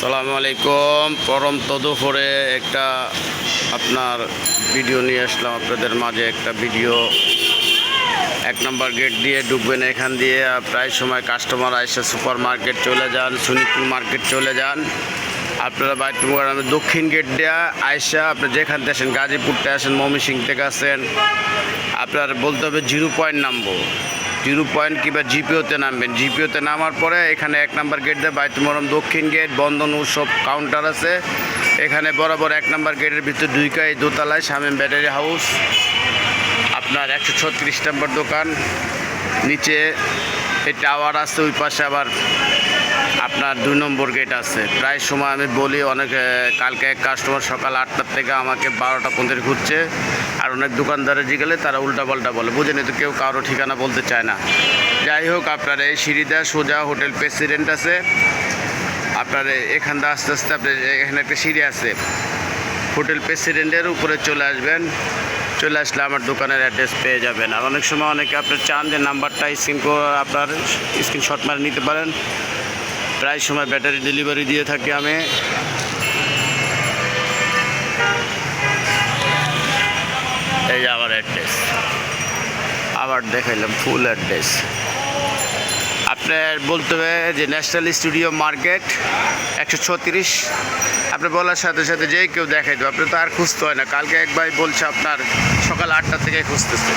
সালামু আলাইকুম পরম তদুপরে একটা আপনার ভিডিও নিয়ে আসলাম। আপনাদের মাঝে একটা ভিডিও। এক নম্বর গেট দিয়ে ঢুকবেন এখান দিয়ে। প্রায় সময় কাস্টমার আইসা সুপার মার্কেট চলে যান, সুনিপুর মার্কেট চলে যান। আপনারা বাইতুমার আমি দক্ষিণ গেট দেওয়া আইসা আপনি যেখান থেকে আসেন গাজীপুরতে আসেন ময়মনসিং থেকে আসেন, আপনার বলতে হবে জিরো পয়েন্ট নামবো জিরো পয়েন্ট কিংবা জিপিওতে নামবেন। জিপিওতে নামার পরে এখানে এক নাম্বার গেট দিয়ে বাইতুমরম দক্ষিণ গেট বন্ধন উৎসব কাউন্টার আছে। এখানে বরাবর এক নাম্বার গেটের ভিতরে দুইকাই দোতলায় শামীম ব্যাটারি হাউস। আপনার একশো ছত্রিশ নম্বর দোকান। নিচে এই টাওয়ার আছে, ওই পাশে আবার আপনার দুই নম্বর গেট আছে। প্রায় সময় আমি বলি, অনেক, কালকে এক কাস্টমার সকাল আটটার থেকে আমাকে বারোটা পর্যন্ত ঘুরছে। অনেক দোকানদারে জিগেলে তারা উল্টাপাল্টা বলে। বুঝেনি তো কেউ কারও ঠিকানা বলতে চায় না। যাই হোক, আপনার এই সিঁড়িদা সোজা হোটেল প্রেসিডেন্ট আছে। আপনার এ- এখান দিয়ে আস্তে আস্তে আপনার এখানে একটা সিঁড়ি আছে। হোটেল প্রেসিডেন্টের উপরে চলে আসবেন। চলে আসলে আমার দোকানের অ্যাড্রেস পেয়ে যাবেন। আর অনেক সময় অনেকে আপনার চান যে নাম্বারটা স্ক্রিন আপনার স্ক্রিনশট মারে নিতে পারেন। প্রায় সময় ব্যাটারি ডেলিভারি দিয়ে থাকি আমি। এই যে আমার অ্যাড্রেস আবার দেখাইলাম ফুল অ্যাড্রেস আপনার বলতে হবে যে ন্যাশনাল স্টুডিও মার্কেট একশো ছত্রিশ। আপনি বলার সাথে সাথে যেই কেউ দেখাই দেবে, আপনি তো আর খুঁজতে হয় না। কালকে এক ভাই বলছে আপনার সকাল আটটা থেকে খুঁজতেছে।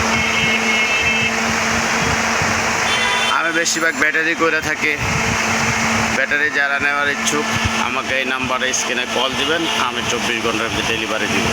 আমি বেশিরভাগ ব্যাটারি করে থাকি। ব্যাটারি যারা নেওয়ার ইচ্ছুক, আমাকে এই নাম্বারে স্ক্রিনে কল দিবেন, আমি চব্বিশ ঘণ্টার ডেলিভারি দিব।